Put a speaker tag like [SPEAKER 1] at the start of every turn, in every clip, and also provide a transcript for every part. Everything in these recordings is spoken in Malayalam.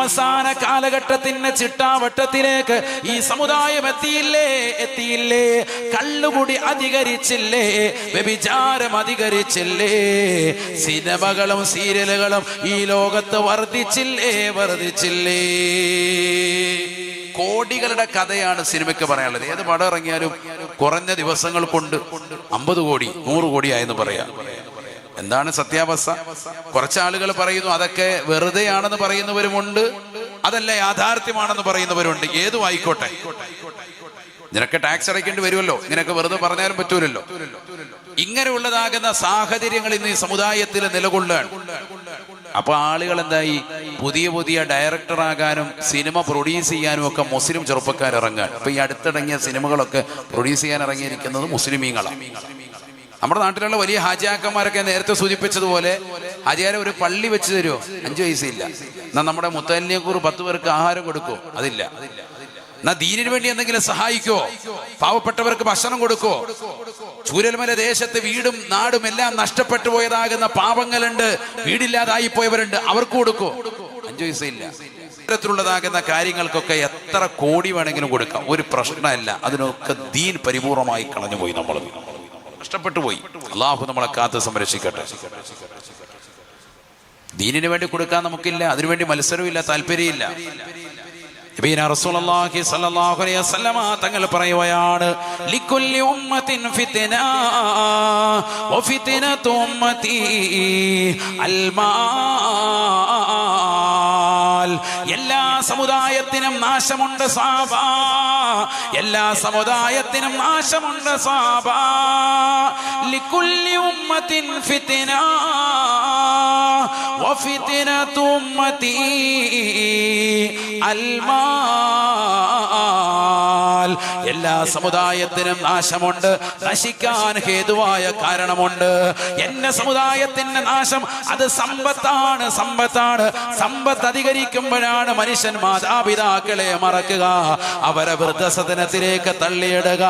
[SPEAKER 1] അവസാന കാലഘട്ടത്തിന്റെ ചിട്ടാവട്ടത്തിലേക്ക് ഈ സമുദായം എത്തിയില്ലേ? എത്തിയില്ലേ? കള്ളുകൂടി അധികരിച്ചില്ലേ? വ്യഭിചാരം അധികരിച്ചില്ലേ? സിനിമകളും സീരിയലുകളും ഈ ലോകത്ത് വർദ്ധിച്ചില്ലേ? വർദ്ധിച്ചില്ലേ? കോടികളുടെ കഥയാണ് സിനിമയ്ക്ക് പറയാനുള്ളത്. ഏത് പടം ഇറങ്ങിയാലും കുറഞ്ഞ ദിവസങ്ങൾ കൊണ്ട് അമ്പത് കോടി നൂറ് കോടിയായെന്ന് പറയാം. എന്താണ് സത്യാവസ്ഥ? കുറച്ചാളുകൾ പറയുന്നു അതൊക്കെ വെറുതെയാണെന്ന് പറയുന്നവരുമുണ്ട്. അതല്ല യാഥാർത്ഥ്യമാണെന്ന് പറയുന്നവരുണ്ട്. ഏതും ആയിക്കോട്ടെ. നിനക്ക് ടാക്സ് അടയ്ക്കേണ്ടി വരുമല്ലോ. ഇങ്ങനെയൊക്കെ വെറുതെ പറഞ്ഞാലും പറ്റൂലല്ലോ. ഇങ്ങനെയുള്ളതാകുന്ന സാഹചര്യങ്ങൾ ഇന്ന് ഈ സമുദായത്തിൽ നിലകൊള്ളുകയാണ്. അപ്പൊ ആളുകൾ എന്തായി? പുതിയ പുതിയ ഡയറക്ടറാകാനും സിനിമ പ്രൊഡ്യൂസ് ചെയ്യാനും ഒക്കെ മുസ്ലിം ചെറുപ്പക്കാർ ഇറങ്ങാൻ അപ്പൊ ഈ അടുത്തിറങ്ങിയ സിനിമകളൊക്കെ പ്രൊഡ്യൂസ് ചെയ്യാൻ ഇറങ്ങിയിരിക്കുന്നത് മുസ്ലിമീങ്ങളാണ് നമ്മുടെ നാട്ടിലുള്ള വലിയ ഹാജിയാക്കന്മാരൊക്കെ നേരത്തെ സൂചിപ്പിച്ചതുപോലെ ഹാജിയാരെ ഒരു പള്ളി വെച്ച് തരുമോ അഞ്ചു പൈസയില്ല. എന്നാ നമ്മുടെ മുത്തലിനെക്കൂർ പത്ത് പേർക്ക് ആഹാരം കൊടുക്കോ അതില്ല. എന്നാ ദീനിന് വേണ്ടി എന്തെങ്കിലും സഹായിക്കോ പാവപ്പെട്ടവർക്ക് ഭക്ഷണം കൊടുക്കോ ചൂരൽമല ദേശത്ത് വീടും നാടും എല്ലാം നഷ്ടപ്പെട്ടു പോയതാകുന്ന പാവങ്ങളുണ്ട്. വീടില്ലാതായി പോയവരുണ്ട്. അവർക്ക് കൊടുക്കോ അഞ്ചു പൈസയില്ല. ഇത്തരത്തിലുള്ളതാകുന്ന കാര്യങ്ങൾക്കൊക്കെ എത്ര കോടി വേണമെങ്കിലും കൊടുക്കാം. ഒരു പ്രശ്നമല്ല. അതിനൊക്കെ ദീൻ പരിപൂർണമായി കളഞ്ഞുപോയി നമ്മൾ നഷ്ടപ്പെട്ടു പോയി. അള്ളാഹു നമ്മളെ കാത്ത് സംരക്ഷിക്കട്ടെ. ദീനിന് വേണ്ടി കൊടുക്കാൻ നമുക്കില്ല അതിനുവേണ്ടി മത്സരമില്ല താല്പര്യമില്ല റസൂലുള്ളാഹി സ്വല്ലല്ലാഹു അലൈഹി വസല്ലമ തങ്ങൾ പറയുകയാണ് ഉമ്മത്തിൻ എല്ലാ സമുദായത്തിനും നാശമുണ്ട് സാബ. എല്ലാ സമുദായത്തിനും നാശമുണ്ട് സാബ. ലിക്കുല്ലി ഉമ്മത്തിൻ ഫിത്ന വഫിത്നതു ഉമ്മത്തി എല്ലാ സമുദായത്തിനും നാശമുണ്ട്. നശിക്കാൻ ഹേതുവായ കാരണമുണ്ട്. എന്റെ സമുദായത്തിന്റെ നാശം അത് സമ്പത്താണ് സമ്പത്താണ്. സമ്പത്ത് അധികരിക്കുമ്പോഴാണ് മനുഷ്യൻ മാതാപിതാക്കളെ മറക്കുക. അവരെ വൃദ്ധസദനത്തിലേക്ക് തള്ളിയിടുക.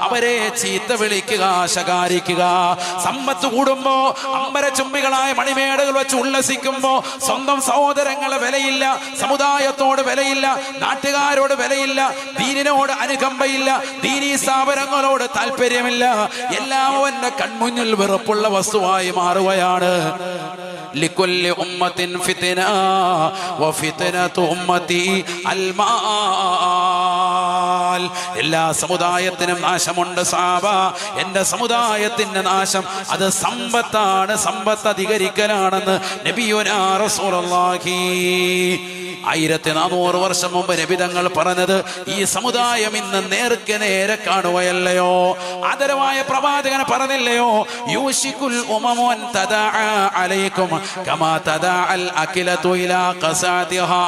[SPEAKER 1] അവരെ ചീത്ത വിളിക്കുക ശകാരിക്കുക. സമ്പത്ത് കൂടുമ്പോ അമ്പര ചുമ്പികളായ മണിമേടകൾ വെച്ച് ഉല്ലസിക്കുമ്പോ സ്വന്തം സഹോദരങ്ങളെ വിലയില്ല സമുദായത്തോട് വിലയില്ല നാട്ടുകാരോട് വിലയില്ല ദീനിനോട് അനുകമ്പയില്ല ദീനീ സ്ഥാപനങ്ങളോട് താല്പര്യമില്ല. എല്ലാം അവന്റെ കൺമുന്നിൽ വെറുപ്പുള്ള വസ്തുവായി മാറുകയാണ്. എല്ലാ സമുദായത്തിനും നാശമുണ്ട് സാബ. എന്റെ സമുദായത്തിന്റെ നാശം അത് സമ്പത്താണ്. സമ്പത്ത് അധികരിക്കലാണെന്ന് നബിയുനാ റസൂലുള്ളാഹി ആയിരത്തി നാനൂറ് വർഷം മുമ്പ് രബിതങ്ങൾ പറഞ്ഞത് ഈ സമുദായം ഇന്ന് നേർക്ക് നേരെ കാണുകയല്ലയോ? ആദരവായ പ്രവാചകൻ പറഞ്ഞില്ലയോ? യൂഷിക്കുൽ ഉമമോൻ തദഅ അലൈക്കും കമാ തദഅൽ അകിലതു ഇലാ ഖസാദിഹാ.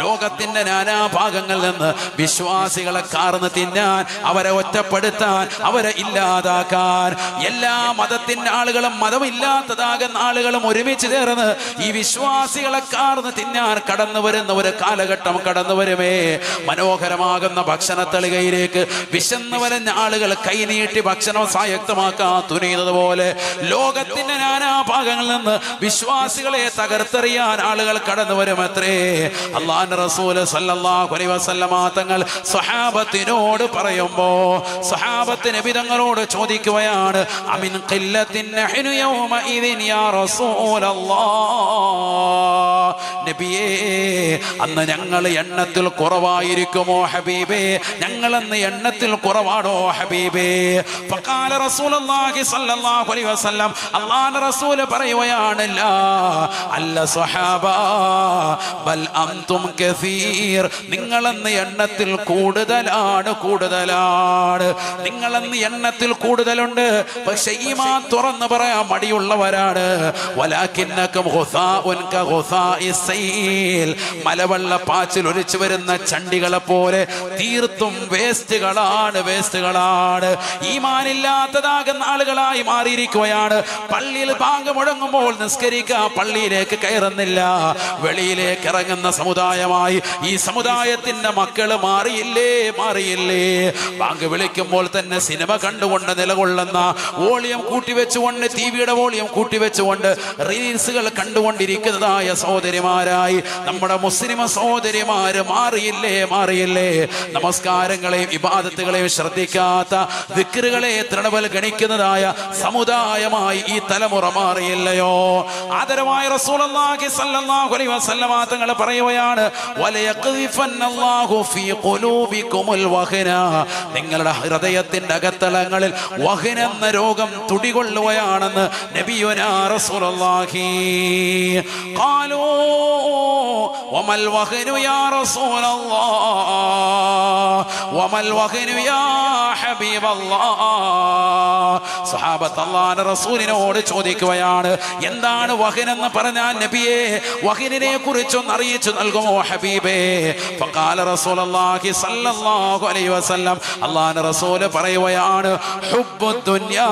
[SPEAKER 1] ലോകത്തിന്റെ നാനാഭാഗങ്ങളിൽ നിന്ന് വിശ്വാസികളെ കാർന്ന് തിന്നാൻ അവരെ ഒറ്റപ്പെടുത്താൻ അവരെ ഇല്ലാതാക്കാൻ എല്ലാ മതത്തിന്റെ ആളുകളും മതമില്ലാത്തതാകുന്ന ആളുകളും ഒരുമിച്ച് ചേർന്ന് ഈ വിശ്വാസികളെ കാർന്ന് തിന്നാൻ കടന്നു വരുന്ന ഒരു കാലഘട്ടം കടന്നു വരുമേ. മനോഹരമാകുന്ന ഭക്ഷണ തളികയിലേക്ക് വിശന്ന് വരഞ്ഞ ആളുകൾ കൈനീട്ടി ഭക്ഷണം സായക്തമാക്കാൻ തുനിയുന്നത് പോലെ ലോകത്തിന്റെ നാനാഭാഗങ്ങളിൽ നിന്ന് വിശ്വാസികളെ തകർത്തെറിയാൻ ആളുകൾ കടന്നു വരുമത്രേ. അള്ളാൻ റസൂൽ സല്ലല്ലാഹു അലൈഹി വസല്ലമ തങ്ങൾ സ്വഹാബത്തിനോട് പറയുമ്പോ സ്വഹാബത്ത് വിധങ്ങളോട് ചോദിക്കുകയാണ് അമിൻ ഖില്ലത്തിൻ നഹ്നു യൗമ ഇദിൻ യാ റസൂലല്ലാഹ് നബിയേ അന്ന് ഞങ്ങൾ എണ്ണത്തിൽ കുറവായിരിക്കുമോ ഹബീബേ? ഞങ്ങൾ അന്ന് എണ്ണത്തിൽ കുറവാണോ ഹബീബേ? ഫഖാല റസൂലുള്ളാഹി സ്വല്ലല്ലാഹു അലൈഹി വസല്ലം അല്ലാഹുവിന്റെ റസൂൽ പറയുകയാണല്ല അല്ല സ്വഹാബ ബൽ അൻതും കസീർ. നിങ്ങളെന്ന് എണ്ണത്തിൽ കൂടുതലാണ് കൂടുതലാണ്. നിങ്ങളെന്ന് എണ്ണത്തിൽ കൂടുതലുണ്ട് പക്ഷെ ഈമാൻ തുറന്ന് പറയാൻ മടിയുള്ളവരാണ്. വലാക്കിന്നക്കും ഖുസാഉൻ കഖുസാഇ സൈൽ മലവെള്ള പാച്ചിൽ ഒലിച്ചു വരുന്ന ചണ്ടികളെ പോലെ തീർത്തും വേസ്റ്റുകളാണ് വേസ്റ്റുകളാണ്. ഈമാനില്ലാത്തതാകുന്ന ആളുകളായി മാറിയിരിക്കുകയാണ്. പള്ളിയിൽ ബാങ്ക് മുഴങ്ങുമ്പോൾ നിസ്കരിക്കുക പള്ളിയിലേക്ക് കയറുന്നില്ല. വെളിയിലേക്ക് ഇറങ്ങുന്ന സമുദായമായി ഈ സമുദായത്തിന്റെ മക്കൾ മാറിയില്ലേ മാറിയില്ലേ? ബാങ്ക് വിളിക്കുമ്പോൾ തന്നെ സിനിമ കണ്ടുകൊണ്ട് നിലകൊള്ളുന്ന വോളിയം കൂട്ടിവെച്ചുകൊണ്ട് ടി വിയുടെ വോളിയം കൂട്ടിവെച്ചുകൊണ്ട് റീൽസുകൾ കണ്ടുകൊണ്ടിരിക്കുന്നതായ സഹോദരി സഹോദരിമാരായി. നമ്മുടെ മുസ്ലിം സഹോദരിമാര് മാറിയില്ലേ മാറിയില്ലേ? നമസ്കാരങ്ങളെയും ഇബാദത്തുകളെയും ശ്രദ്ധിക്കാത്ത വിക്രുകളെ തൃണവൽ ഗണിക്കുന്നതായ സമുദായമായി ഈ തലമുറ മാറിയില്ലയോ? ആദരമായ തങ്ങൾ പറയുകയാണ് നിങ്ങളുടെ ഹൃദയത്തിന്റെ അകത്തലങ്ങളിൽ വഹന എന്ന രോഗം തുടികൊള്ളുകയാണെന്ന് നബിയുനാ റസൂലുള്ളാഹി. ഖാലൂ വമൽ വഹനു യാ റസൂലല്ലാഹ് വമൽ വഹനു യാ ഹബീബല്ലാഹ് സഹാബത്ത് അള്ളാഹുവിന്റെ റസൂലിനോട് ചോദിക്കുകയാണ് എന്താണ് വഹൻ എന്ന് പറഞ്ഞാൽ നബിയെ വഹിനെ കുറിച്ചൊന്ന് അറിയിച്ചു നൽകുമോ ഹബീബേ? ഫഖാല റസൂലുള്ളാഹി സല്ലല്ലാഹു അലൈഹി വസല്ലം അള്ളാഹുവിന്റെ റസൂൽ പറയുകയാണ് ഹുബ്ബു ദുനിയാ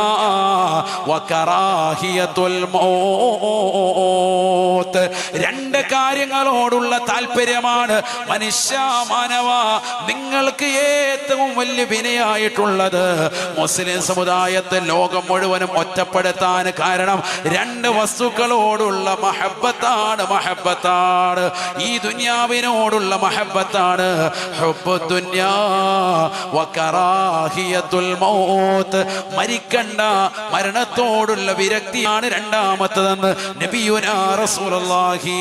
[SPEAKER 1] വ വകറാഹിയത്തുൽ മൗത്ത്. രണ്ട് കാര്യങ്ങളോടുള്ള താല്പര്യമാണ്. മനുഷ്യ മാനവ നിങ്ങൾക്ക് ഏറ്റവും വലിയ വിനയായിട്ടുള്ളത്. മുസ്ലിം സമുദായത്തെ ലോകം മുഴുവനും ഒറ്റപ്പെടുത്താൻ കാരണം രണ്ട് വസ്തുക്കളോടുള്ള മഹബത്താണ് മഹബത്താണ്. ഈ ദുന്യാവിനോടുള്ള മഹബത്താണ്. മരിക്കണ്ട മരണത്തോടുള്ള വിരക്തിയാണ് രണ്ടാമത്തതെന്ന് നബിയുനാ റസൂലുള്ളാഹി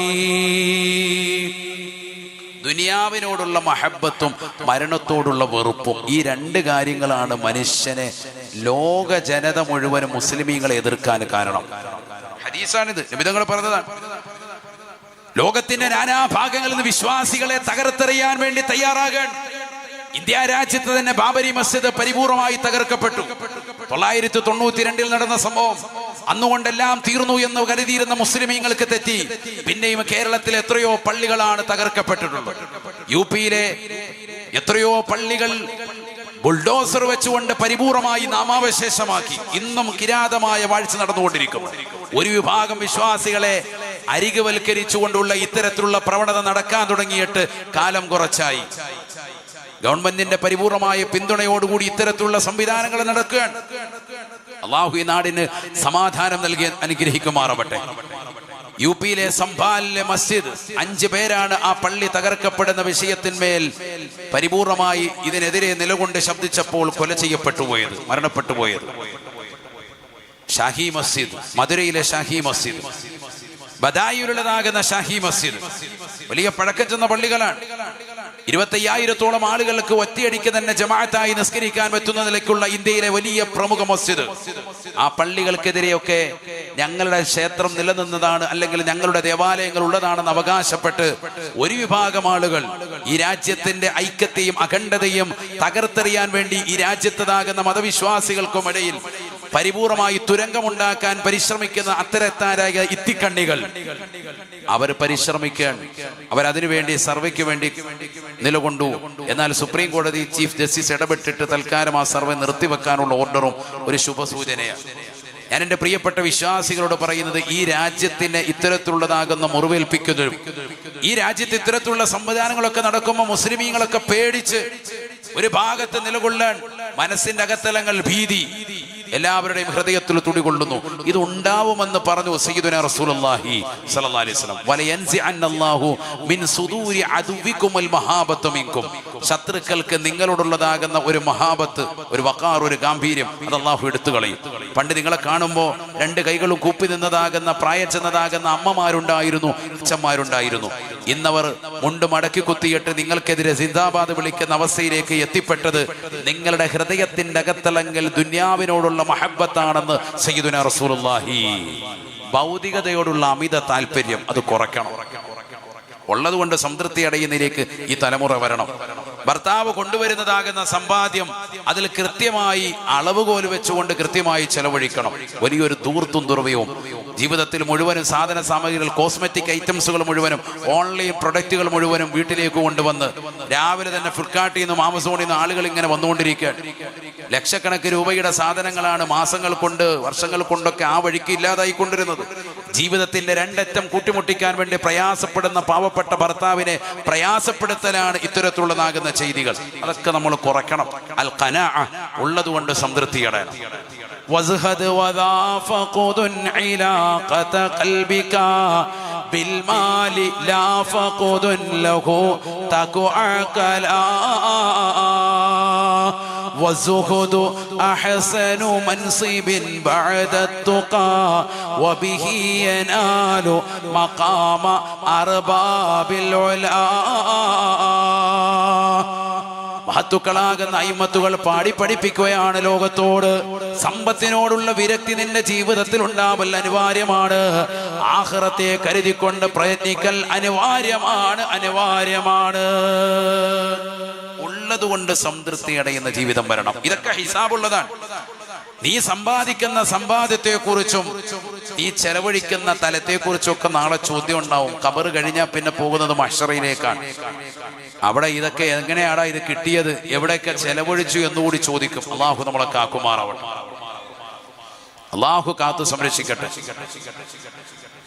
[SPEAKER 1] ദുനിയാവിനോടുള്ള മഹബത്തും മരണത്തോടുള്ള വെറുപ്പും ഈ രണ്ട് കാര്യങ്ങളാണ് മനുഷ്യനെ ലോക ജനത മുഴുവൻ മുസ്ലിമീങ്ങളെ എതിർക്കാൻ കാരണം. ഹദീസാണിത്. നിമിതങ്ങൾ പറഞ്ഞതാണ്. ലോകത്തിന്റെ നാനാഭാഗങ്ങളിൽ നിന്ന് വിശ്വാസികളെ തകർത്തെറിയാൻ വേണ്ടി തയ്യാറാകാൻ. ഇന്ത്യ രാജ്യത്ത് തന്നെ ബാബരി മസ്ജിദ് പരിപൂർണമായി തകർക്കപ്പെട്ടു. തൊള്ളായിരത്തി തൊണ്ണൂറ്റി രണ്ടിൽ നടന്ന സംഭവം അന്നുകൊണ്ടെല്ലാം തീർന്നു എന്ന് കരുതിയിരുന്ന മുസ്ലിമീങ്ങൾക്ക് തെറ്റി. പിന്നെയും കേരളത്തിൽ എത്രയോ പള്ളികളാണ് തകർക്കപ്പെട്ടിട്ടുള്ളത്. യു പിയിലെ എത്രയോ പള്ളികൾ ബുൾഡോസർ വെച്ചുകൊണ്ട് പരിപൂർണമായി നാമാവശേഷമാക്കി. ഇന്നും കിരാതമായ വാഴ്ച നടന്നുകൊണ്ടിരിക്കും ഒരു വിഭാഗം വിശ്വാസികളെ അരികുവൽക്കരിച്ചുകൊണ്ടുള്ള ഇത്തരത്തിലുള്ള പ്രവണത നടക്കാൻ തുടങ്ങിയിട്ട് കാലം കുറച്ചായി. ഗവൺമെന്റിന്റെ പരിപൂർണമായ പിന്തുണയോടുകൂടി ഇത്തരത്തിലുള്ള സംവിധാനങ്ങൾ നടക്കുകയാണ്. അള്ളാഹു ഈ നാടിന് സമാധാനം നൽകി അനുഗ്രഹിക്കുമാറവട്ടെ. യു പിയിലെ സംഭാലിലെ മസ്ജിദ് അഞ്ച് പേരാണ് ആ പള്ളി തകർക്കപ്പെടുന്ന വിഷയത്തിന്മേൽ പരിപൂർണമായി ഇതിനെതിരെ നിലകൊണ്ട് ശബ്ദിച്ചപ്പോൾ കൊല ചെയ്യപ്പെട്ടു പോയത് മരണപ്പെട്ടു പോയത് ഷാഹി മസ്ജിദ് മധുരയിലെ ഷാഹി മസ്ജിദ് ബദായിലുള്ളതാകുന്ന ഷാഹി മസ്ജിദ്. വലിയ പഴക്കം ചെന്ന പള്ളികളാണ്. ഇരുപത്തയ്യായിരത്തോളം ആളുകൾക്ക് ഒറ്റയടിക്ക് തന്നെ ജമാഅത്തായി നിസ്കരിക്കാൻ പറ്റുന്ന നിലയ്ക്കുള്ള ഇന്ത്യയിലെ വലിയ പ്രമുഖ മസ്ജിദ്. ആ പള്ളികൾക്കെതിരെയൊക്കെ ഞങ്ങളുടെ ക്ഷേത്രം നിലനിന്നതാണ് അല്ലെങ്കിൽ ഞങ്ങളുടെ ദേവാലയങ്ങൾ ഉള്ളതാണെന്ന് അവകാശപ്പെട്ട് ഒരു വിഭാഗം ആളുകൾ ഈ രാജ്യത്തിന്റെ ഐക്യത്തെയും അഖണ്ഡതയും തകർത്തെറിയാൻ വേണ്ടി ഈ രാജ്യത്തതാകുന്ന മതവിശ്വാസികൾക്കും ഇടയിൽ പരിപൂർണമായി തുരങ്കമുണ്ടാക്കാൻ പരിശ്രമിക്കുന്ന അത്തരത്താരായ ഇത്തിക്കണ്ണികൾ. അവർ പരിശ്രമിക്കാൻ അവരതിനു വേണ്ടി വേണ്ടി നിലകൊണ്ടു. എന്നാൽ സുപ്രീം കോടതി ചീഫ് ജസ്റ്റിസ് ഇടപെട്ടിട്ട് തൽക്കാലം ആ സർവേ നിർത്തിവെക്കാനുള്ള ഓർഡറും ഒരു ശുഭസൂചനയാണ്. ഞാൻ എന്റെ പ്രിയപ്പെട്ട വിശ്വാസികളോട് പറയുന്നത് ഈ രാജ്യത്തിന് ഇത്തരത്തിലുള്ളതാകുന്ന മുറിവേൽപ്പിക്കുന്നതും ഈ രാജ്യത്ത് ഇത്തരത്തിലുള്ള സംവിധാനങ്ങളൊക്കെ നടക്കുമ്പോൾ മുസ്ലിമീങ്ങളൊക്കെ പേടിച്ച് ഒരു ഭാഗത്ത് നിലകൊള്ളാൻ മനസ്സിന്റെ അകത്തലങ്ങൾ ഭീതി എല്ലാവരുടെയും ഹൃദയത്തിൽ തുടികൊള്ളുന്നു. ഇത് ഉണ്ടാവുമെന്ന് പറഞ്ഞു റസൂലുള്ളാഹി അലൈഹി വസല്ലം. വലയൻസി മിൻ സുദൂരി ശത്രുക്കൾക്ക് നിങ്ങളോടുള്ളതാകുന്ന ഒരു മഹാബത്ത് ഒരു വക്കാർ ഒരു ഗാംഭീര്യം അത് അള്ളാഹു എടുത്തു കളയും. പണ്ട് നിങ്ങളെ കാണുമ്പോൾ രണ്ട് കൈകളും കൂപ്പി നിന്നതാകുന്ന പ്രായ ചെന്നതാകുന്ന അമ്മമാരുണ്ടായിരുന്നു അച്ഛന്മാരുണ്ടായിരുന്നു. ഇന്നവർ മുണ്ട് മടക്കി കുത്തിയിട്ട് നിങ്ങൾക്കെതിരെ സിന്ദാബാദ് വിളിക്കുന്ന അവസ്ഥയിലേക്ക് എത്തിപ്പെട്ടത് നിങ്ങളുടെ ഹൃദയത്തിന്റെ അകത്തളങ്ങൾ ദുന്യാവിനോടുള്ള മഹബത്താണെന്ന് സയ്യിദുന റസൂലുള്ളാഹി. ഭൗതികതയോടുള്ള അമിത താല്പര്യം അത് കുറയ്ക്കണം. ഉള്ളതുകൊണ്ട് സംതൃപ്തി അടയുന്നതിലേക്ക് ഈ തലമുറ വരണം. ഭർത്താവ് കൊണ്ടുവരുന്നതാകുന്ന സമ്പാദ്യം അതിൽ കൃത്യമായി അളവുകോൽ വെച്ചുകൊണ്ട് കൃത്യമായി ചെലവഴിക്കണം. വലിയൊരു ദൂർത്തും ദുർവ്യവും. ജീവിതത്തിൽ മുഴുവനും സാധന സാമഗ്രികൾ കോസ്മെറ്റിക് ഐറ്റംസുകൾ മുഴുവനും ഓൺലൈൻ പ്രൊഡക്റ്റുകൾ മുഴുവനും വീട്ടിലേക്ക് കൊണ്ടുവന്ന് രാവിലെ തന്നെ ഫ്ലിപ്കാർട്ടിൽ നിന്നും ആമസോണിൽ നിന്നും ആളുകൾ ഇങ്ങനെ വന്നുകൊണ്ടിരിക്കുകയാണ്. ലക്ഷക്കണക്കിന് രൂപയുടെ സാധനങ്ങളാണ് മാസങ്ങൾ കൊണ്ട് വർഷങ്ങൾ കൊണ്ടൊക്കെ ആ വഴിക്ക് ഇല്ലാതായിക്കൊണ്ടിരുന്നത്. ജീവിതത്തിന്റെ രണ്ടറ്റം കൂട്ടിമുട്ടിക്കാൻ വേണ്ടി പ്രയാസപ്പെടുന്ന പാവപ്പെട്ട ഭർത്താവിനെ പ്രയാസപ്പെടുത്തലാണ് ഇത്തരത്തിലുള്ളതാകുന്ന ചെയ്തികൾ അതൊക്കെ നമ്മൾ കുറയ്ക്കണം അൽ കനാ ഉള്ളതുകൊണ്ട് സംതൃപ്തിയടയണം وازهد وذا فقد علاقة قلبك بالمال لا فقد له تكو عقلا والزهد أحسن منصب بعد التقى وبه ينال مقام أرباب العلا മഹത്തുക്കളാകുന്ന അയിമത്തുകൾ പാടി പഠിപ്പിക്കുകയാണ് ലോകത്തോട് സമ്പത്തിനോടുള്ള വിരക്തി നിന്റെ ജീവിതത്തിൽ ഉണ്ടാവൽ അനിവാര്യമാണ് ആഹ്റത്തെ കരുതിക്കൊണ്ട് പ്രയത്നിക്കൽ അനിവാര്യമാണ് അനിവാര്യമാണ് ഉള്ളതുകൊണ്ട് സംതൃപ്തി അടയുന്ന ജീവിതം വരണം. ഇതൊക്കെ ഹിസാബുള്ളതാണ്. നീ സമ്പാദിക്കുന്ന സമ്പാദ്യത്തെ കുറിച്ചും നീ ചെലവഴിക്കുന്ന തലത്തെ ഒക്കെ നാളെ ചോദ്യം ഉണ്ടാവും കബർ കഴിഞ്ഞാൽ പിന്നെ പോകുന്നത് മഷറയിലേക്കാണ് അവിടെ ഇതൊക്കെ എങ്ങനെയാടാ ഇത് കിട്ടിയത്? എവിടെയൊക്കെ ചെലവഴിച്ചു എന്നുകൂടി ചോദിക്കും. അള്ളാഹു നമ്മളെ കാക്കുമാറാവട്ടെ. അള്ളാഹു കാത്തു സംരക്ഷിക്കട്ടെ.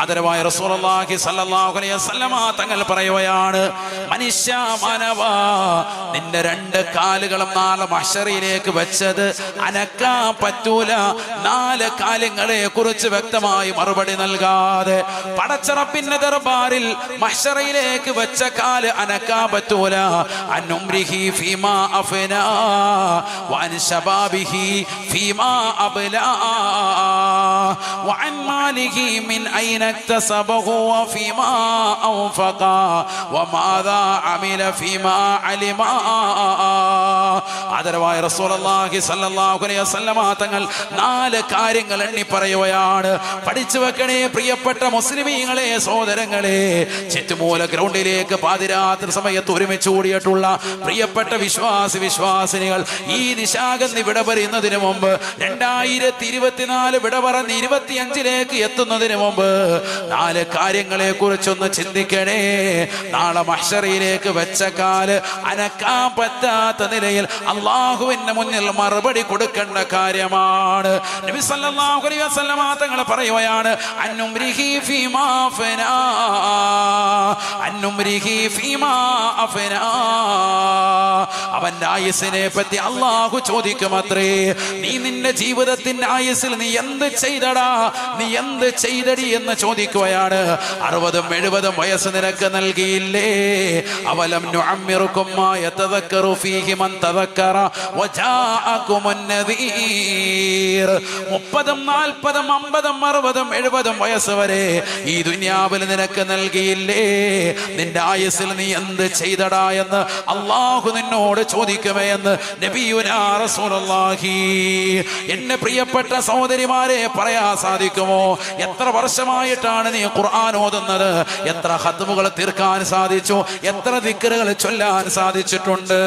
[SPEAKER 1] ആദരവായ റസൂലുള്ളാഹി സ്വല്ലല്ലാഹു അലൈഹി വസല്ലമ തങ്ങൾ പറയുകയാണ് മനുഷ്യ മാനവ നിന്റെ രണ്ട് കാലുകളും നാളെ മഹ്ശറിയിലേക്ക് വെച്ചത് അനക്കാൻ പറ്റൂല. നാല് കാലുകളെ കുറിച്ച് വ്യക്തമായി മറുപടി നൽകാതെ പടച്ചറപ്പിന്റെ ദർബാറിൽ മഹ്ശറിയിലേക്ക് വെച്ച കാൽ അനക്കാൻ പറ്റൂല. അനുംരിഹി ഫീമാ അഫന വഅൻ ശബാബിഹി ഫീമാ അബ്ലാ വഅൻ മാലിഹി മിൻ ഐന. أين اكتسبه وفيما أنفق وماذا عمل فيما علم ആദരവായ റസൂലുള്ളാഹി സ്വല്ലല്ലാഹു അലൈഹി വസല്ലമ തങ്ങൾ നാല് കാര്യങ്ങൾ എണ്ണി പറയുകയാണ് പഠിച്ചു വെക്കണേ പ്രിയപ്പെട്ട മുസ്ലിമീങ്ങളെ സഹോദരങ്ങളെ ചുറ്റുമൂല ഗ്രൗണ്ടിലേക്ക് പാതിരാത്രി സമയത്ത് ഒരുമിച്ച് കൂടിയിട്ടുള്ള പ്രിയപ്പെട്ട വിശ്വാസി വിശ്വാസിനികൾ ഈ നിശാഗന്ധി വിട പറയുന്നതിന് മുമ്പ് രണ്ടായിരത്തി ഇരുപത്തിനാല് വിട പറഞ്ഞ് ഇരുപത്തിയഞ്ചിലേക്ക് എത്തുന്നതിന് മുമ്പ് നാല് കാര്യങ്ങളെ കുറിച്ചൊന്ന് ചിന്തിക്കണേ. നാളെ മഷറിയിലേക്ക് വെച്ച കാൽ അനക്കാൻ പറ്റാത്ത നിലയിൽ അള്ളാഹുവിന്റെ മുന്നിൽ മറുപടി കൊടുക്കേണ്ട കാര്യമാണ്. നബി സല്ലല്ലാഹു അലൈഹി വസല്ലമ തങ്ങൾ പറയുകയാണ് അവന്റെ ആയുസിനെ പറ്റി അള്ളാഹു ചോദിക്കുമത്രേ നീ നിന്റെ ജീവിതത്തിന്റെ ആയുസിൽ നീ എന്ത് ചെയ്തടാ? നീ എന്ത് ചെയ്തടി? എന്ന് ചോദിക്കുകയാണ് അറുപതും എഴുപതും വയസ്സ് നിനക്ക് നൽകിയില്ലേ? അവലം മുപ്പതും നാൽപ്പതും അമ്പതും അറുപതും എഴുപതും വയസ്സ് വരെ ഈ ദുന്യാവിൽ നിനക്ക് നൽകിയില്ലേ? നിന്റെ ആയുസിൽ നീ എന്ത് ചെയ്തടാ എന്ന് അള്ളാഹു നിന്നോട് ചോദിക്കുമേ എന്ന് നബിയുനാ റസൂലുള്ളാഹി. എന്നെ പ്രിയപ്പെട്ട സഹോദരിമാരെ പറയാൻ സാധിക്കുമോ? എത്ര വർഷമായിട്ടാണ് നീ ഖുർആൻ ഓതുന്നത്. എത്ര ഹത്തുമുകൾ തീർക്കാൻ സാധിച്ചു? എത്ര ദിക്കറുകൾ ചൊല്ലാൻ സാധിച്ചിട്ടുണ്ട്?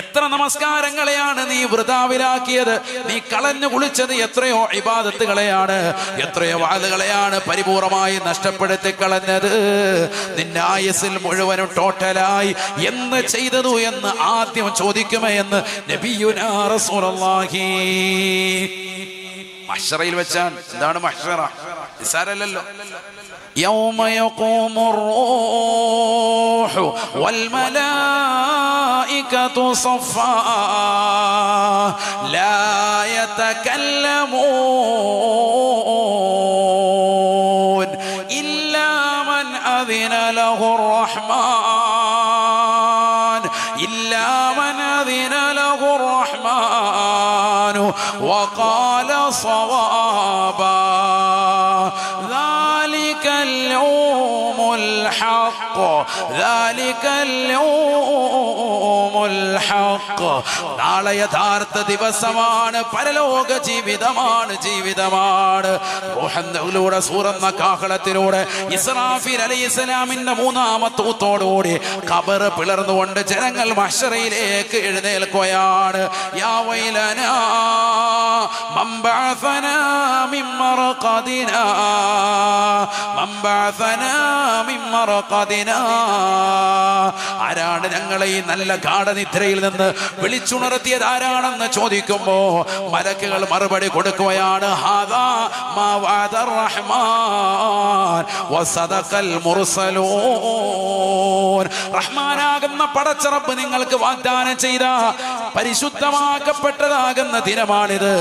[SPEAKER 1] എത്ര നമസ്കാരങ്ങളെയാണ് നീ വൃതാവിലാക്കിയത്? നീ കളഞ്ഞു കുളിച്ചത് എത്രയോ ഇബാദത്തുകളെയാണ് എത്രയോ വാദുകളെയാണ് പരിപൂർണമായി നഷ്ടപ്പെടുത്തി കളഞ്ഞത് നിന്റെ ആയുസിൽ മുഴുവനും ടോട്ടലായി എന്ന് ചെയ്തതു എന്ന് ആദ്യം ചോദിക്കുമേ എന്ന് നബിയുനാ റസൂലുള്ളാഹി. മഹ്ശറയിൽ വെച്ചാൽ എന്താണ് മഹ്ശറ നിസ്സാരല്ലല്ലോ يوم يقوم الروح والملائكة صفا لا يتكلمون إلا من أذن له الرحمن وقال صوابا. ذلك اليوم الحق. ذلك اليوم الحق. നാളെ യഥാർത്ഥ ദിവസമാണ്. പരലോക ജീവിതമാണ് ജീവിതമാണ്. റോഹന്തയിലൂടെ സൂറന്ന കാഹളത്തിലൂടെ ഇസ്രാഫിൽ അലി ഇസ്ലാമിന്റെ മൂന്നാമത്തൂത്തോടുകൂടി കബർ പിളർന്നുകൊണ്ട് ജനങ്ങൾ മഷറയിലേക്ക് എഴുന്നേൽക്കുകയാണ്. മിൻ മർഖദിനാ മിൻ മർഖദിനാ ആരാണ് ഞങ്ങളെ ഈ നല്ല ഗാഠനിദ്രയിൽ നിന്ന് വിളിച്ചുണർത്തി വിളിച്ചുണർത്തിയത് ആരാണെന്ന് ചോദിക്കുമ്പോ മലക്കുകൾ മറുപടി കൊടുക്കുകയാണ് റഹ്മാനാകുന്ന പടച്ചറപ്പ് നിങ്ങൾക്ക് വാഗ്ദാനം ചെയ്ത പരിശുദ്ധമാക്കപ്പെട്ടതാകുന്ന ദിനമാണിത്.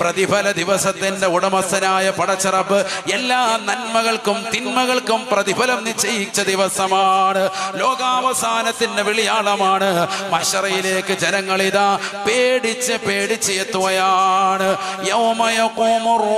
[SPEAKER 1] പ്രതിഫല ദിവസത്തിന്റെ ഉടമസ്ഥനായ പടച്ചറപ്പ് എല്ലാ നന്മകൾക്കും തിന്മകൾക്കും പ്രതിഫലം നിശ്ചയിച്ച ദിവസമാണ്. ലോകാവസാനത്തിന്റെ വിളിയാളമാണ്. മഷറയിലേക്ക് ജനങ്ങളിതാ പേടിച്ച് പേടിച്ച് എത്തുകയാണ്. യൗമയഖൂമുർ കോമറോ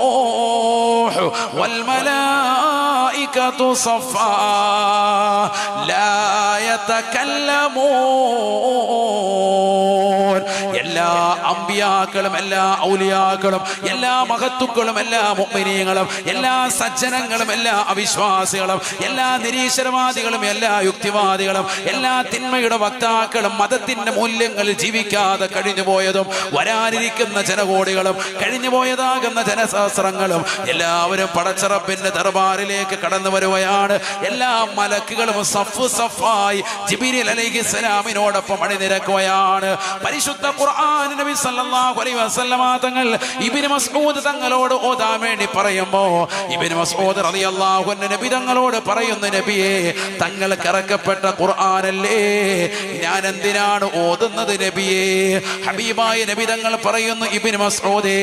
[SPEAKER 1] എല്ലാ അമ്പിയാക്കളും എല്ലാ ഔലിയാക്കളും എല്ലാ മഹത്തുക്കളും എല്ലാ മുഅ്മിനീങ്ങളും എല്ലാ സജ്ജനങ്ങളും എല്ലാ അവിശ്വാസികളും എല്ലാ നിരീശ്വരവാദികളും എല്ലാ യുക്തിവാദികളും എല്ലാ തിന്മയുടെ വക്താക്കളും മതത്തിന്റെ മൂല്യങ്ങളിൽ ജീവിക്കാതെ കഴിഞ്ഞു പോയതും വരാനിരിക്കുന്ന ജനകോടികളും കഴിഞ്ഞു പോയതാകുന്ന ജനസഹസ്രങ്ങളും എല്ലാവരും പടച്ചറപ്പിന്റെ ദർബാറിലേക്ക് കടന്നു വരുകയാണ്. എല്ലാ മലക്കുകളും സഫ് സഫായി ജിബിരിൽ അലൈഹിസ്സലാമിനോടൊപ്പം അണിനിരക്കുകയാണ്. പരിശുദ്ധ ഖുർആൻ നബി സല്ലല്ലാഹു അലൈഹി വസല്ലമ തങ്ങൾ ഇബ്നു മസ്ഊദ് തങ്ങളോട് ഓതാൻ വേണ്ടി പറയുമ്പോ ഇബ്നു മസ്ഊദ് റളിയല്ലാഹു അൻഹു നബി തങ്ങളോട് പറയുന്നു നബിയെ തങ്ങൾക്ക് ഇറക്കപ്പെട്ട ഖുർആനല്ലേ? ഞാൻ എന്തിനാണ് ഓതുന്നത് നബിയെ. ഹബീബായ നബി തങ്ങൾ പറയുന്നു ഇബ്നു മസ്ഊദേ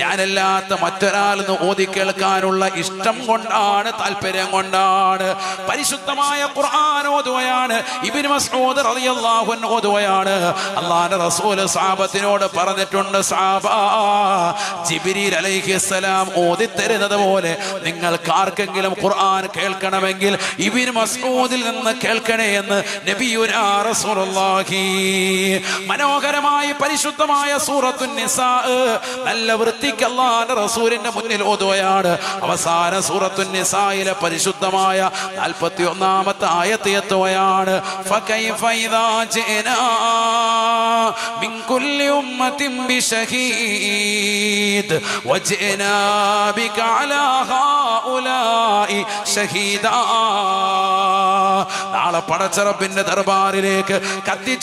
[SPEAKER 1] ഞാനല്ലാത്ത മറ്റൊരാൾ നിന്ന് ഓതി കേൾക്കാനുള്ള ഇഷ്ടം കൊണ്ടാണ് താല്പര്യം കൊണ്ടാണ് പരിശുദ്ധമായ ഖുർആൻ ഓതുകയാണ്. ഇബ്നു മസ്ഊദ് റളിയല്ലാഹു അൻഹു ഓതുകയാണ്. അള്ളാഹുവിന്റെ റസൂൽ സഹാബത്തിനോട് പറഞ്ഞിട്ടുണ്ട് സഹാബ ജിബ്രീൽ അലൈഹിസ്സലാം ഓതി തരുന്നത് പോലെ നിങ്ങൾ ആർക്കെങ്കിലും ഖുർആൻ കേൾക്കണമെങ്കിൽ ഇബ്നു മസ്ഊദിൽ നിന്ന് കേൾക്കണേ എന്ന് നബിയുനാ റസൂലുള്ളാഹി മനോഹരമായി പരിശുദ്ധമായ സൂറത്തു നിസാ നല്ല വൃത്തിക്ക് അള്ളാഹുവിന്റെ റസൂലിന്റെ മുന്നിൽ ഓതുകയാണ് അവസാന സൂറത്തു നിസായിലെ പരിശുദ്ധമായ നാൽപ്പത്തി ഒന്നാമത്തെ ആയത്ത് എത്തുകയാണ് فكيف إذا جئنا من كل أمة بشهيد وجئنا بك على هؤلاء شهيدا നാളെ പടച്ചറപ്പിന്റെ ദർബാറിലേക്ക്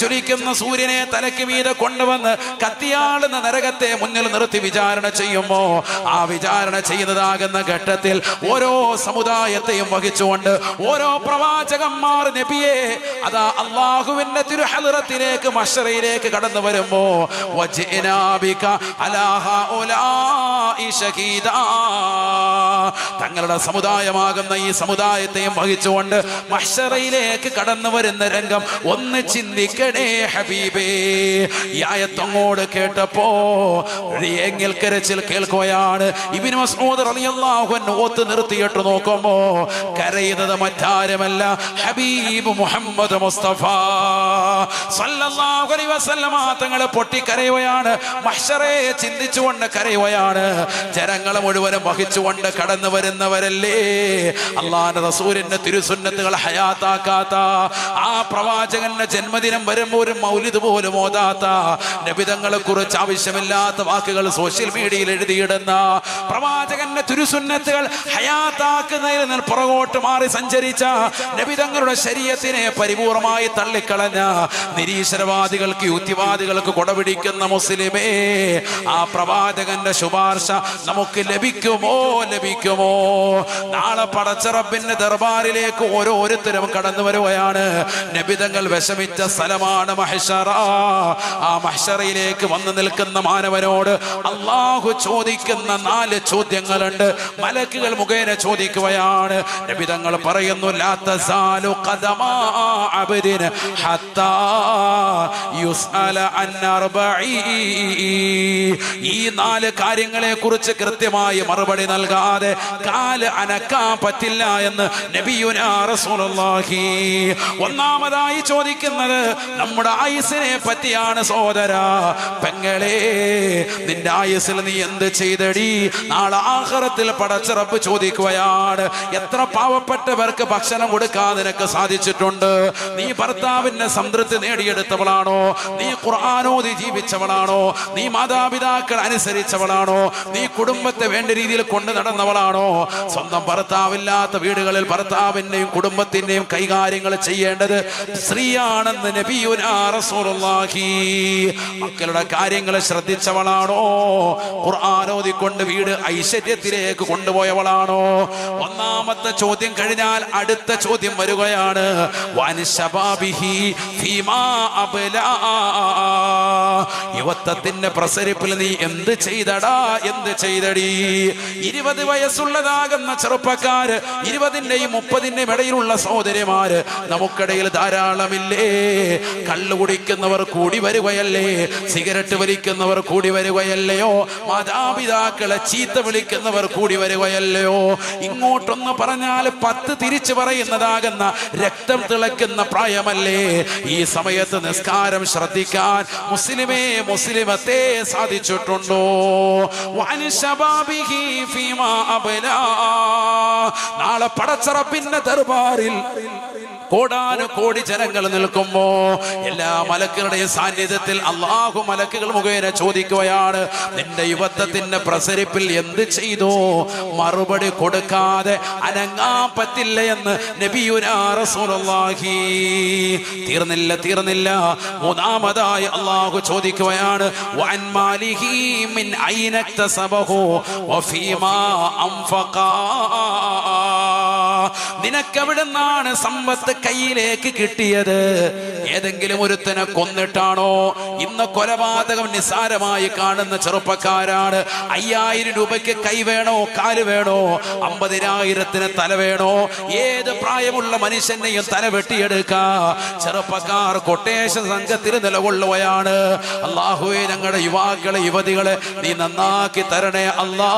[SPEAKER 1] കത്തിച്ചൊലിക്കുന്ന സൂര്യനെ തലയ്ക്ക് മീതെ കൊണ്ടുവന്ന് കത്തിയാളുന്ന നരകത്തെ മുന്നിൽ നിർത്തി വിചാരണ ചെയ്യുമോ? ആ വിചാരണ ചെയ്യുന്നതാകുന്ന ഘട്ടത്തിൽ ഓരോ സമുദായത്തെയും വഹിച്ചുകൊണ്ട് ഓരോ പ്രവാചകന്മാർ നബിയെ അതാ അള്ളാഹുവിന്റെ തിരുഹലറത്തിലേക്ക് മഷറയിലേക്ക് കടന്നു വരുമ്പോ. തങ്ങളുടെ സമുദായമാകുന്ന ഈ സമുദായത്തെയും വഹിച്ചുകൊണ്ട് മഷറയിലേക്ക് കടന്നു വരുന്ന രംഗം ഒന്ന് ചിന്തിക്കണേ. ഹബീബേ ഈ ആയത്തങ്ങോട് കേട്ടപ്പോ എങ്കിൽ കരച്ചിൽ കേൾക്കുകയാണ്. ഇബിന് മസ്ഊദ് റളിയല്ലാഹു അൻഹു ഓത്ത് നിർത്തിയിട്ട് നോക്കുമ്പോ കരയുന്നത് മറ്റാരുമല്ല ഹബീബ് മുഹമ്മദ് മുസ്തഫ. സല്ലല്ലാഹു അലൈഹി വസല്ലമ പൊട്ടി കരയുകയാണ് മഹ്ശറെ ചിന്തിച്ചുകൊണ്ട് കരയുകയാണ്. ജനങ്ങളെ മുഴുവനും വഹിച്ചുകൊണ്ട് കടന്നു വരുന്നവരല്ലേ? അള്ളാന്റെ റസൂലിന്റെ തിരുസുന്നത്തുകൾ ഹയാത്താക്കാത്ത ആ പ്രവാചകന്റെ ജന്മദിനം ഒരു മൗലിദ് പോലും ഓതാത്ത നബിതങ്ങളെ കുറിച്ച് ആവശ്യമില്ലാത്ത വാക്കുകൾ സോഷ്യൽ മീഡിയയിൽ എഴുതിയിടുന്ന പ്രവാചകന്റെ തിരുസുന്നത്തുകൾ ഹയാത്താക്കുന്നതിൽ പുറകോട്ട് മാറി സഞ്ചരിച്ച നബിതങ്ങളുടെ ശരീരത്തിനെ പരിപൂർണമായി തള്ളിക്കളഞ്ഞ നിരീശ്വരവാദികൾക്ക് യുക്തിവാദികൾക്ക് കൊടപിടിക്കുന്ന മുസ്ലിമേ ആ പ്രവാചകന്റെ ശുപാർശ നമുക്ക് ലഭിക്കുമോ? ലഭിക്കുമോ? നാളെ പടച്ചറപ്പിന്റെ ദർബാറിലേക്ക് ഓരോരുത്തരും കടന്നു വരുകയാണ് നബിതങ്ങൾ വിഷമിച്ച സ്ഥലമാണ് മഹഷറ. ആ മഹഷറയിലേക്ക് വന്നു നിൽക്കുന്ന മാനവനോട് അള്ളാഹു ചോദിക്കുന്ന നാല് ചോദ്യങ്ങളുണ്ട്. മലക്കുകൾ മുഖേന ചോദിക്കുകയാണ്. നബിതങ്ങൾ പറയുന്നു ഹത്താ ഈ നാല് കാര്യങ്ങളെ കുറിച്ച് കൃത്യമായി മറുപടി നൽകാതെ കാൽ അനക്കാൻ പറ്റില്ല എന്ന് നബിയുനാ റസൂലുള്ളാഹി. ഒന്നാമതായി ചോദിക്കുന്നത് നമ്മുടെ ആയുസിനെ പറ്റിയാണ് സോദര പെങ്ങളെ നിന്റെ ആയുസിൽ നീ എന്ത് ചെയ്തടി? നാളെ ആഹാരത്തിൽ പടച്ചിറപ്പ് ചോദിക്കുകയാണ്. എത്ര പാവപ്പെട്ടവർക്ക് ഭക്ഷണം കൊടുക്കാൻ നിനക്ക് സാധിച്ചിട്ടുണ്ട്? നീ ഭർത്താവിന്റെ സംതൃപ്തി നേടിയെടുത്തവളാണോ? നീ ഖുർആാനോതി ജീവിച്ചവളാണോ? നീ മാതാപിതാക്കൾ അനുസരിച്ചവളാണോ? നീ കുടുംബത്തെ വേണ്ട രീതിയിൽ കൊണ്ടു നടന്നവളാണോ? സ്വന്തം ഭർത്താവില്ലാത്ത വീടുകളിൽ ഭർത്താവിന്റെയും കുടുംബത്തിന്റെയും കൈകാര്യങ്ങൾ ചെയ്യേണ്ടത് സ്ത്രീയാണെന്ന് റസൂലുള്ളാഹി മക്കളുടെ കാര്യങ്ങൾ ശ്രദ്ധിച്ചവളാണോ? ഖുർആാനോദിക്കൊണ്ട് വീട് ഐശ്വര്യത്തിലേക്ക് കൊണ്ടുപോയവളാണോ? ഒന്നാമത്തെ ചോദ്യം കഴിഞ്ഞാൽ അടുത്ത ചോദ്യം വരികയാണ്. യുവത്വത്തിന്റെ പ്രസരിപ്പിൽ നീ എന്ത് ചെയ്തടാ? എന്ത് ചെയ്തടി? ഇരുപത് വയസ്സുള്ളതാകുന്ന ചെറുപ്പക്കാര് ഇരുപതിന്റെയും മുപ്പതിന്റെയും ഇടയിലുള്ള സഹോദരിമാര് നമുക്കിടയിൽ ധാരാളമില്ലേ? കള്ളു കുടിക്കുന്നവർ കൂടി വരികയല്ലേ? സിഗരറ്റ് വലിക്കുന്നവർ കൂടി വരികയല്ലയോ? മാതാപിതാക്കളെ ചീത്ത വിളിക്കുന്നവർ കൂടി വരികയല്ലയോ? ഇങ്ങോട്ടൊന്ന് പറഞ്ഞാൽ പത്ത് തിരിച്ചു പറയുന്നതാകുന്ന രക്തം തിളക്കുന്ന പ്രായമല്ലേ? ഈ സമയത്ത് നിസ്കാരം ശ്രദ്ധിക്കാൻ മുസ്ലിമേ മുസ്ലിമത്തെ സാധിച്ചിട്ടുണ്ടോ. നാളെ പടച്ചറപ്പിന്റെ ദർബാറിൽ കോടാനു കോടി ജനങ്ങൾ നിൽക്കുമ്പോ എല്ലാ മലക്കുകളുടെയും സാന്നിധ്യത്തിൽ അള്ളാഹു മലക്കുകൾ മുഖേന ചോദിക്കുകയാണ് നിന്റെ യുവത്വത്തിന്റെ പ്രസരിപ്പിൽ എന്ത് ചെയ്തു? മറുപടി കൊടുക്കാതെ അനങ്ങാൻ പറ്റില്ല എന്ന് നബിയുരാഹി തീർന്നില്ല തീർന്നില്ല. മൂന്നാമതായി അള്ളാഹു ചോദിക്കുകയാണ് സബഹോ മാലിഹി മിൻ നിനക്കെവിടുന്നാണ് സമ്പത്ത് കയ്യിലേക്ക് കിട്ടിയത്? ഏതെങ്കിലും ഒരുത്തനെ കൊന്നിട്ടാണോ? ഇന്ന് കൊലപാതകം നിസ്സാരമായി കാണുന്ന ചെറുപ്പക്കാരാണ്. അയ്യായിരം രൂപയ്ക്ക് കൈ വേണോ? കാൽ വേണോ? അമ്പതിനായിരത്തിന് തല വേണോ? ഏത് പ്രായമുള്ള മനുഷ്യനെയും തല വെട്ടിയെടുക്ക. ചെറുപ്പക്കാർ കൊട്ടേഷൻ സംഘത്തിൽ നിലകൊള്ളുകയാണ്. അള്ളാഹുവെ ഞങ്ങളുടെ യുവാക്കളെ യുവതികളെ നീ നന്നാക്കി തരണേ അല്ലാ.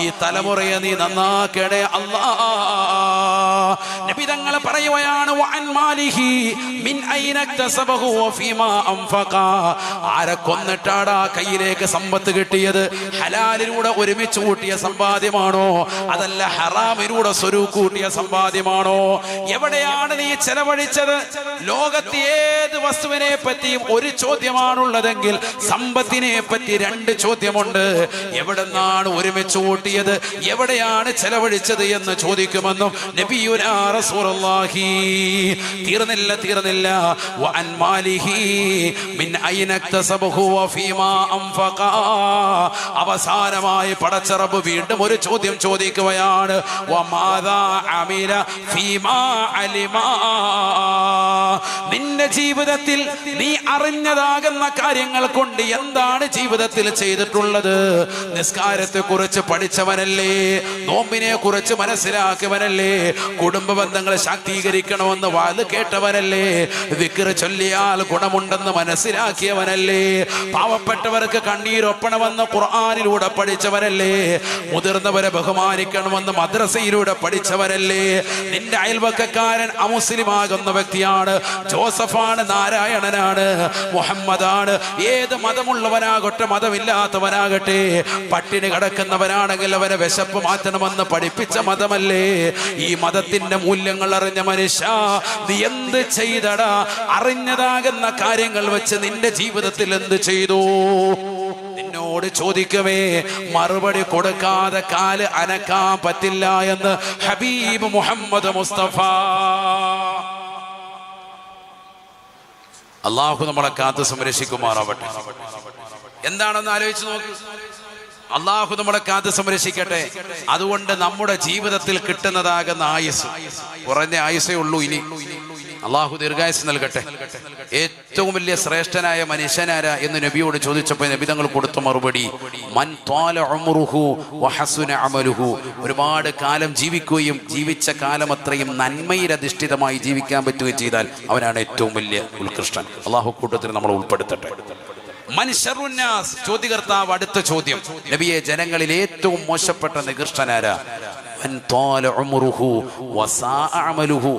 [SPEAKER 1] ഈ തലമുറയെ നീ നന്നാക്കണേ അല്ലാ. നബി തങ്ങൾ പറയുകയാണ് ആരെ കൊന്നിട്ടാടാ കയ്യിലേക്ക് സമ്പത്ത് കിട്ടിയത്? ഹലാലിലൂടെ ഒരുമിച്ച് കൂട്ടിയ സമ്പാദ്യമാണോ? അതല്ല ഹറാമിലൂടെ സ്വരൂ കൂട്ടിയ സമ്പാദ്യമാണോ? എവിടെയാണ് നീ ചെലവഴിച്ചത്? ലോകത്തെ ഏത് വസ്തുവിനെ പറ്റിയും ഒരു ചോദ്യമാണുള്ളതെങ്കിൽ സമ്പത്തിനെ പറ്റി രണ്ട് ചോദ്യമുണ്ട്. എവിടെന്നാണ് ഒരുമിച്ച് കൂട്ടിയത്? എവിടെയാണ് ചെലവഴിച്ചത് എന്ന് ചോദിക്കുമെന്നും റസൂലുള്ളാഹി തീർന്നില്ല തീർന്നില്ല. അവസാനമായി പടച്ചറബ് വീണ്ടും ഒരു ചോദ്യം ചോദിക്കുകയാണ് നിന്റെ ജീവിതത്തിൽ നീ അറിഞ്ഞതാകുന്ന കാര്യങ്ങൾ കൊണ്ട് എന്താണ് ജീവിതത്തിൽ ചെയ്തിട്ടുള്ളത്? നിസ്കാരത്തെ കുറിച്ച് പഠിച്ചവനല്ലേ? നോമ്പിനെ കുറിച്ച് മനസ്സിലാക്കിയവനല്ലേ കുടുംബ ബന്ധങ്ങളെ ശാക്തീകരിക്കണമെന്ന് വാത് കേട്ടവനല്ലേ വിക്ര ചൊല്ലിയാൽ ഗുണമുണ്ടെന്ന് മനസ്സിലാക്കിയവനല്ലേ? പാവപ്പെട്ടവർക്ക് കണ്ണീരൊപ്പണമെന്ന് ഖുർആാനിലൂടെ പഠിച്ചവനല്ലേ മുതിർന്നവരെ ബഹുമാനിക്കണമെന്ന് മദ്രസയിലൂടെ പഠിച്ചവരല്ലേ? നിന്റെ അയൽവക്കക്കാരൻ അമുസ്ലിമാകുന്ന വ്യക്തിയാണ്. ജോസഫാണ് നാരായണനാണ് മുഹമ്മദാണ്. ഏത് മതമുള്ളവനാകട്ടെ മതമില്ലാത്തവനാകട്ടെ പട്ടിണി കിടക്കുന്നവനാണെങ്കിൽ അവനെ വിശപ്പ് മാറ്റണമെന്ന് പഠിപ്പിച്ച മതമല്ലേ? ഈ മതത്തിന്റെ മൂല്യങ്ങൾ അറിഞ്ഞ മനുഷ്യ നീ എന്ത് ചെയ്തടാ? അറിഞ്ഞതാകുന്ന കാര്യങ്ങൾ വെച്ച് നിന്റെ ജീവിതത്തിൽ എന്ത് ചെയ്തു? നിന്നോട് ചോദിക്കവേ മറുപടി കൊടുക്കാതെ കാൽ അനക്കാൻ പറ്റില്ല എന്ന് ഹബീബ് മുഹമ്മദ് മുസ്തഫ. അള്ളാഹു നമ്മളെ കാത്ത് സംരക്ഷിക്കുമാറാവട്ടെ. എന്താണെന്ന് ആലോചിച്ച് നോക്ക്. അള്ളാഹു നമ്മളെ കാത്ത് സംരക്ഷിക്കട്ടെ. അതുകൊണ്ട് നമ്മുടെ ജീവിതത്തിൽ കിട്ടുന്നതാകുന്ന ആയുസ്. കുറഞ്ഞ ആയുസേ ഉള്ളൂ ഇനി. അള്ളാഹു ദീർഘായുസ് നൽകട്ടെ. ഏറ്റവും വലിയ ശ്രേഷ്ഠനായ മനുഷ്യനാര എന്ന് നബിയോട് ചോദിച്ചപ്പോൾ നബി തങ്ങൾ കൊടുത്ത മറുപടി മൻ അമലുഹു. ഒരുപാട് കാലം ജീവിക്കുകയും ജീവിച്ച കാലം അത്രയും നന്മയിൽ അധിഷ്ഠിതമായി ജീവിക്കാൻ പറ്റുകയും ചെയ്താൽ അവനാണ് ഏറ്റവും വലിയ ഉത്കൃഷ്ടൻ. അള്ളാഹു കൂട്ടത്തിൽ നമ്മൾ ഉൾപ്പെടുത്തട്ടെ. മനുഷ്യറുന്നാസ് ചോദ്യകർത്താവ് അടുത്ത ചോദ്യം. നബിയെ ജനങ്ങളിൽ ഏറ്റവും മോശപ്പെട്ട നികൃഷ്ടനാരാ.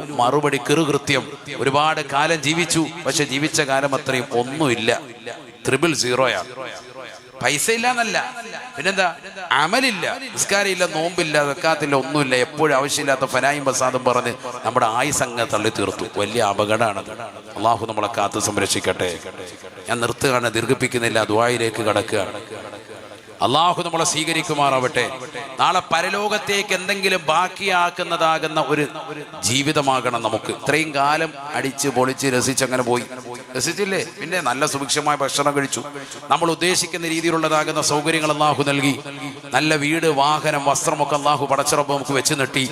[SPEAKER 1] മറുപടി കൃത്യം ഒരുപാട് കാലം ജീവിച്ചു പക്ഷെ ജീവിച്ച കാലം അത്രയും ഒന്നുമില്ല. ത്രിപിൾ സീറോയാണ് പൈസ ഇല്ല എന്നല്ല പിന്നെന്താ? അമലില്ല. നിസ്കാരമില്ല നോമ്പില്ല വെക്കാത്തില്ല ഒന്നുമില്ല. എപ്പോഴും ആവശ്യമില്ലാത്ത ഫനായും പ്രസാദും പറഞ്ഞ് നമ്മുടെ ആയുസങ്ങ തള്ളി തീർത്തു വലിയ അപകടമാണത് അള്ളാഹു നമ്മളെ കാത്ത് സംരക്ഷിക്കട്ടെ. ഞാൻ നിർത്തുകയാണ് ദീർഘിപ്പിക്കുന്നില്ല ദ്വായിലേക്ക് കടക്കുക അള്ളാഹു നമ്മളെ സ്വീകരിക്കുമാറാവട്ടെ. നാളെ പരലോകത്തേക്ക് എന്തെങ്കിലും ബാക്കിയാക്കുന്നതാകുന്ന ഒരു ജീവിതമാകണം നമുക്ക്. ഇത്രയും കാലം അടിച്ച് പൊളിച്ച് രസിച്ചങ്ങനെ പോയി. രസിച്ചില്ലേ പിന്നെ നല്ല സുഭിക്ഷമായ ഭക്ഷണം കഴിച്ചു. നമ്മൾ ഉദ്ദേശിക്കുന്ന രീതിയിലുള്ളതാകുന്ന സൗകര്യങ്ങൾ അള്ളാഹു നൽകി. നല്ല വീട് വാഹനം വസ്ത്രമൊക്കെ അള്ളാഹു പടച്ചിറപ്പ് നമുക്ക് വെച്ച് നെട്ടി.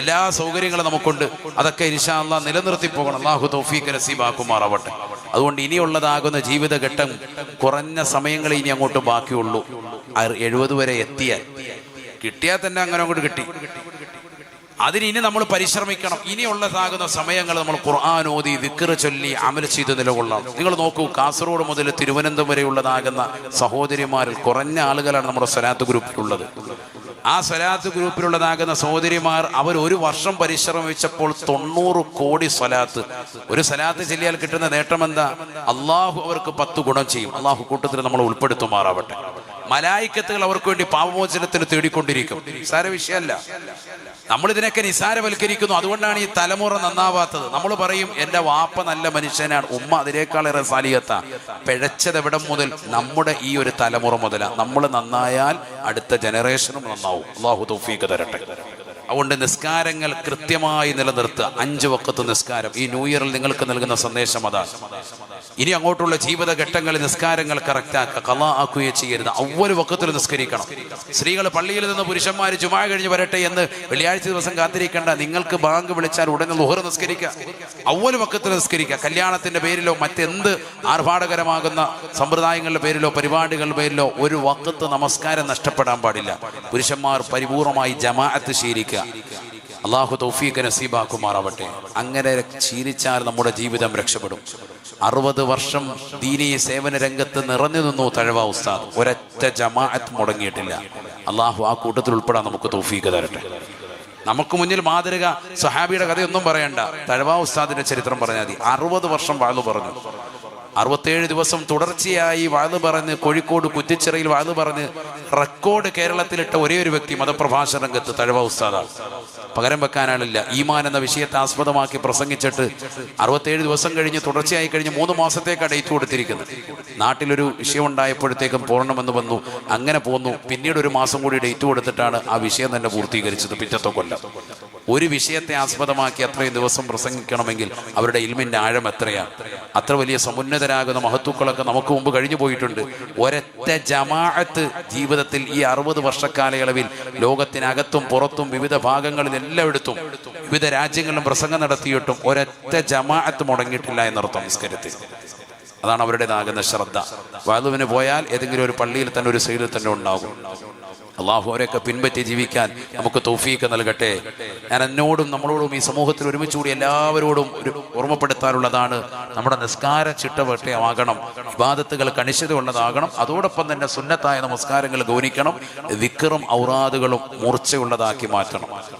[SPEAKER 1] എല്ലാ സൗകര്യങ്ങളും നമുക്കുണ്ട്. അതൊക്കെ ഇൻഷാ നിലനിർത്തി പോകണം. അള്ളാഹു തൗഫീഖ് നസീബാക്കുമാറാവട്ടെ. അതുകൊണ്ട് ഇനിയുള്ളതാകുന്ന ജീവിതഘട്ടം കുറഞ്ഞ സമയങ്ങളെ ഇനി അങ്ങോട്ട് ബാക്കിയുള്ളൂ. എഴുപത് വരെ എത്തിയാൽ കിട്ടിയാൽ തന്നെ അങ്ങനെ അങ്ങോട്ട് കിട്ടി. അതിന് ഇനി നമ്മൾ പരിശ്രമിക്കണം. ഇനിയുള്ളതാകുന്ന സമയങ്ങൾ നമ്മൾ ഖുർആൻ ഓതി ചൊല്ലി അമൽ ചെയ്ത് നിലകൊള്ളാം. നിങ്ങൾ നോക്കൂ കാസർഗോഡ് മുതൽ തിരുവനന്തപുരം വരെയുള്ളതാകുന്ന സഹോദരിമാരിൽ കുറഞ്ഞ ആളുകളാണ് നമ്മുടെ സ്വലാത്ത് ഗ്രൂപ്പിലുള്ളത്. ആ സ്വലാത്ത് ഗ്രൂപ്പിലുള്ളതാകുന്ന സഹോദരിമാർ അവർ ഒരു വർഷം പരിശ്രമിച്ചപ്പോൾ തൊണ്ണൂറ് കോടി സ്വലാത്ത്. ഒരു സ്വലാത്ത് ചെല്ലിയാൽ കിട്ടുന്ന നേട്ടം എന്താ? അള്ളാഹു അവർക്ക് പത്ത് ഗുണം ചെയ്യും. അള്ളാഹു കൂട്ടത്തിൽ നമ്മൾ ഉൾപ്പെടുത്തുമാറാവട്ടെ. മലായിക്കത്തുകൾ അവർക്ക് വേണ്ടി പാപമോചനത്തിന് തേടിക്കൊണ്ടിരിക്കും. സാര വിഷയമല്ല. നമ്മൾ ഇതിനൊക്കെ നിസാരവൽക്കരിക്കുന്നു. അതുകൊണ്ടാണ് ഈ തലമുറ നന്നാവാത്തത്. നമ്മൾ പറയും എന്റെ വാപ്പ നല്ല മനുഷ്യനാണ്. ഉമ്മ അതിനേക്കാളേറെ സാലിയത്ത പിഴച്ചത് എവിടം മുതൽ നമ്മുടെ ഈ ഒരു തലമുറ മുതലാണ് നമ്മൾ നന്നായാൽ അടുത്ത ജനറേഷനും നന്നാവും. അള്ളാഹു തൗഫീഖ് തരട്ടെ. അതുകൊണ്ട് നിസ്കാരങ്ങൾ കൃത്യമായി നിലനിർത്തുക. അഞ്ചു വക്കത്ത് നിസ്കാരം. ഈ ന്യൂ ഇയറിൽ നിങ്ങൾക്ക് നൽകുന്ന സന്ദേശം അതാണ് ഇനി അങ്ങോട്ടുള്ള ജീവിതഘട്ടങ്ങളിൽ നിസ്കാരങ്ങൾ കറക്റ്റാക്കുക കല ആക്കുകയോ ചെയ്യരുത്. ഒവ്വൊരു വക്കത്തിൽ നിസ്കരിക്കണം. സ്ത്രീകൾ പള്ളിയിൽ നിന്ന് പുരുഷന്മാർ ചുമ കഴിഞ്ഞ് വരട്ടെ എന്ന് വെള്ളിയാഴ്ച ദിവസം കാത്തിരിക്കേണ്ട. നിങ്ങൾക്ക് ബാങ്ക് വിളിച്ചാൽ ഉടനെ ലുഹർ നിസ്കരിക്കുക. ഒവ്വൊരു വക്കത്തിൽ നിസ്കരിക്കുക. കല്യാണത്തിന്റെ പേരിലോ മറ്റെന്ത് ആർഭാടകരമാകുന്ന സമ്പ്രദായങ്ങളുടെ പേരിലോ പരിപാടികളുടെ പേരിലോ ഒരു വക്കത്ത് നമസ്കാരം നഷ്ടപ്പെടാൻ പാടില്ല. പുരുഷന്മാർ പരിപൂർണമായി ജമാഅത്ത് ശീലിക്കുക. അള്ളാഹു തൗഫീഖ് നസീബാക്കുമാറാവട്ടെ. അങ്ങനെ ചീരിച്ചാൽ നമ്മുടെ ജീവിതം രക്ഷപ്പെടും. അറുപത് വർഷം ദീനീ സേവന രംഗത്ത് നിറഞ്ഞു നിന്നു തഴവ ഉസ്താദ്. ഒരൊറ്റ ജമാഅത്ത് മുടങ്ങിയിട്ടില്ല. അള്ളാഹു ആ കൂട്ടത്തിൽ ഉൾപ്പെടാൻ നമുക്ക് തൗഫീഖ് തരട്ടെ. നമുക്ക് മുന്നിൽ മാതൃക സഹാബിയുടെ കഥയൊന്നും പറയണ്ട. തഴവ ഉസ്താദിന്റെ ചരിത്രം പറഞ്ഞാൽ മതി. അറുപത് വർഷം വാഴ്ന്നു പറഞ്ഞു. അറുപത്തേഴ് ദിവസം തുടർച്ചയായി വാഴ്ന്നു പറഞ്ഞ് കോഴിക്കോട് കുറ്റിച്ചിറയിൽ വാഴ്ന്നു പറഞ്ഞ് റെക്കോർഡ് കേരളത്തിലിട്ട ഒരേ ഒരു വ്യക്തി മതപ്രഭാഷണ രംഗത്ത് തഴവ ഉസ്താദാണ് പകരം വെക്കാനാളില്ല. ഈമാൻ എന്ന വിഷയത്തെ ആസ്പദമാക്കി പ്രസംഗിച്ചിട്ട് അറുപത്തേഴ് ദിവസം കഴിഞ്ഞ് തുടർച്ചയായി കഴിഞ്ഞ് മൂന്ന് മാസത്തേക്ക് ഡേറ്റ് കൊടുത്തിരിക്കുന്നത് നാട്ടിലൊരു വിഷയം ഉണ്ടായപ്പോഴത്തേക്കും പൂർണമെന്ന് വന്നു. അങ്ങനെ പോന്നു. പിന്നീട് ഒരു മാസം കൂടി ഡേറ്റ് കൊടുത്തിട്ടാണ് ആ വിഷയം തന്നെ പൂർത്തീകരിച്ചത് പിറ്റത്തെ കൊല്ലം. ഒരു വിഷയത്തെ ആസ്പദമാക്കി അത്രയും ദിവസം പ്രസംഗിക്കണമെങ്കിൽ അവരുടെ ഇൽമിന്റെ ആഴം എത്രയാണ് അത്ര വലിയ സമുന്നതരാകുന്ന മഹത്വക്കളൊക്കെ നമുക്ക് മുമ്പ് കഴിഞ്ഞു പോയിട്ടുണ്ട്. ഒരൊറ്റ ജമാഅത്ത് ജീവിതത്തിൽ ഈ അറുപത് വർഷക്കാലയളവിൽ ലോകത്തിനകത്തും പുറത്തും വിവിധ ഭാഗങ്ങളിൽ എല്ലായിടത്തും വിവിധ രാജ്യങ്ങളിലും പ്രസംഗം നടത്തിയിട്ടും ഒരൊറ്റ ജമാഅത്ത് മുടങ്ങിയിട്ടില്ല എന്നർത്ഥം നിസ്കരിത്തിൽ അതാണ് അവരുടേതാകുന്ന ശ്രദ്ധ. വാതുവിന് പോയാൽ ഏതെങ്കിലും ഒരു പള്ളിയിൽ തന്നെ ഒരു സൈഡിൽ തന്നെ ഉണ്ടാകും. അള്ളാഹു അവരെയൊക്കെ പിൻപറ്റി ജീവിക്കാൻ നമുക്ക് തൗഫീക്ക് നൽകട്ടെ. ഞാൻ എന്നോടും നമ്മളോടും ഈ സമൂഹത്തിൽ ഒരുമിച്ച് കൂടി എല്ലാവരോടും ഒരു ഓർമ്മപ്പെടുത്താനുള്ളതാണ് നമ്മുടെ നിസ്കാര ചിട്ടവട്ടയമാകണം ഇബാദത്തുകൾ കണിശതയുള്ളതാകണം അതോടൊപ്പം തന്നെ സുന്നത്തായ നമസ്കാരങ്ങൾ ഗൗനിക്കണം വിക്കറും ഔറാദുകളും മൂർച്ചയുള്ളതാക്കി മാറ്റണം.